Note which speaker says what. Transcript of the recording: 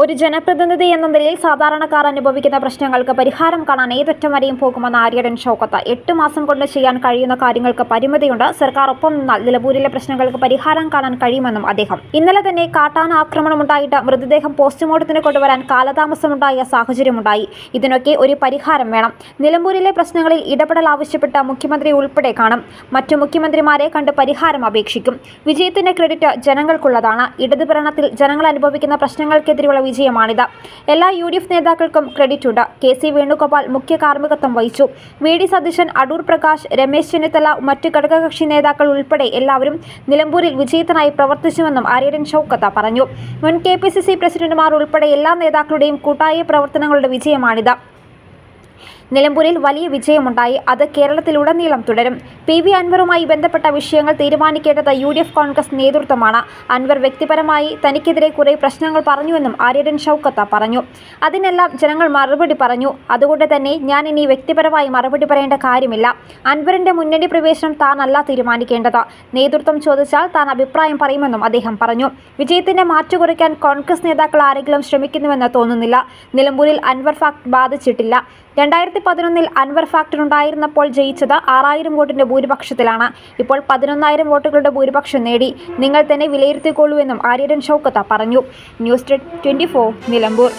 Speaker 1: ഒരു ജനപ്രതിനിധി എന്ന നിലയിൽ സാധാരണക്കാർ അനുഭവിക്കുന്ന പ്രശ്നങ്ങൾക്ക് പരിഹാരം കാണാൻ ഏതറ്റം വരെയും പോകുമെന്ന് ആര്യടൻ ഷോക്കത്ത്. എട്ട് മാസം കൊണ്ട് ചെയ്യാൻ കഴിയുന്ന കാര്യങ്ങൾക്ക് പരിമിതിയുണ്ട്. സർക്കാർ ഒപ്പം നിന്നാൽ നിലമ്പൂരിലെ പ്രശ്നങ്ങൾക്ക് പരിഹാരം കാണാൻ കഴിയുമെന്നും അദ്ദേഹം. ഇന്നലെ തന്നെ കാട്ടാന ആക്രമണമുണ്ടായിട്ട് മൃതദേഹം പോസ്റ്റ്മോർട്ടത്തിന് കൊണ്ടുവരാൻ കാലതാമസമുണ്ടായ സാഹചര്യമുണ്ടായി. ഇതിനൊക്കെ ഒരു പരിഹാരം വേണം. നിലമ്പൂരിലെ പ്രശ്നങ്ങളിൽ ഇടപെടൽ ആവശ്യപ്പെട്ട മുഖ്യമന്ത്രി ഉൾപ്പെടെ കാണും. മറ്റു മുഖ്യമന്ത്രിമാരെ കണ്ട് പരിഹാരം അപേക്ഷിക്കും. വിജയത്തിന്റെ ക്രെഡിറ്റ് ജനങ്ങൾക്കുള്ളതാണ്. ഇടതുഭരണത്തിൽ ജനങ്ങൾ അനുഭവിക്കുന്ന പ്രശ്നങ്ങൾക്കെതിരെയുള്ള വിജയമാണിത്. എല്ലാ യു ഡി എഫ് നേതാക്കൾക്കും ക്രെഡിറ്റ് ഉണ്ട്. കെ സി വേണുഗോപാൽ മുഖ്യ കാർമ്മികത്വം വഹിച്ചു. വി ഡി സതീശൻ അടൂർ പ്രകാശ് രമേശ് ചെന്നിത്തല മറ്റ് ഘടകകക്ഷി നേതാക്കൾ ഉൾപ്പെടെ എല്ലാവരും നിലമ്പൂരിൽ വിജയത്തിനായി പ്രവർത്തിച്ചുവെന്നും ആര്യടൻ ഷൌക്കത്ത പറഞ്ഞു. മുൻ കെ പി സി സി പ്രസിഡന്റുമാർ ഉൾപ്പെടെ എല്ലാ നേതാക്കളുടെയും കൂട്ടായ പ്രവർത്തനങ്ങളുടെ വിജയമാണിത്. നിലമ്പൂരിൽ വലിയ വിജയമുണ്ടായി. അത് കേരളത്തിലുടനീളം തുടരും. പി വി അൻവറുമായി ബന്ധപ്പെട്ട വിഷയങ്ങൾ തീരുമാനിക്കേണ്ടത് യു കോൺഗ്രസ് നേതൃത്വമാണ്. അൻവർ വ്യക്തിപരമായി തനിക്കെതിരെ കുറേ പ്രശ്നങ്ങൾ പറഞ്ഞുവെന്നും ആര്യടൻ ഷൗക്കത്ത പറഞ്ഞു. അതിനെല്ലാം ജനങ്ങൾ മറുപടി പറഞ്ഞു. അതുകൊണ്ട് തന്നെ ഞാൻ ഇനി വ്യക്തിപരമായി മറുപടി പറയേണ്ട കാര്യമില്ല. അൻവറിന്റെ മുന്നണി പ്രവേശനം താനല്ല തീരുമാനിക്കേണ്ടത്. നേതൃത്വം ചോദിച്ചാൽ താൻ അഭിപ്രായം പറയുമെന്നും അദ്ദേഹം പറഞ്ഞു. വിജയത്തിന്റെ മാറ്റുകുറിക്കാൻ കോൺഗ്രസ് നേതാക്കൾ ആരെങ്കിലും ശ്രമിക്കുന്നുവെന്ന് തോന്നുന്നില്ല. നിലമ്പൂരിൽ അൻവർ ഫാക്ട് ബാധിച്ചിട്ടില്ല. രണ്ടായിരത്തി പതിനൊന്നിൽ അൻവർ ഫാക്ടർ ഉണ്ടായിരുന്നപ്പോൾ ജയിച്ചത് ആറായിരം വോട്ടിന്റെ ഭൂരിപക്ഷത്തിലാണ്. ഇപ്പോൾ പതിനൊന്നായിരം വോട്ടുകളുടെ ഭൂരിപക്ഷം നേടി. നിങ്ങൾ തന്നെ വിലയിരുത്തിക്കൊള്ളൂ എന്നും ആര്യടൻ ഷൗക്കത്ത പറഞ്ഞു. News twenty Nilambur.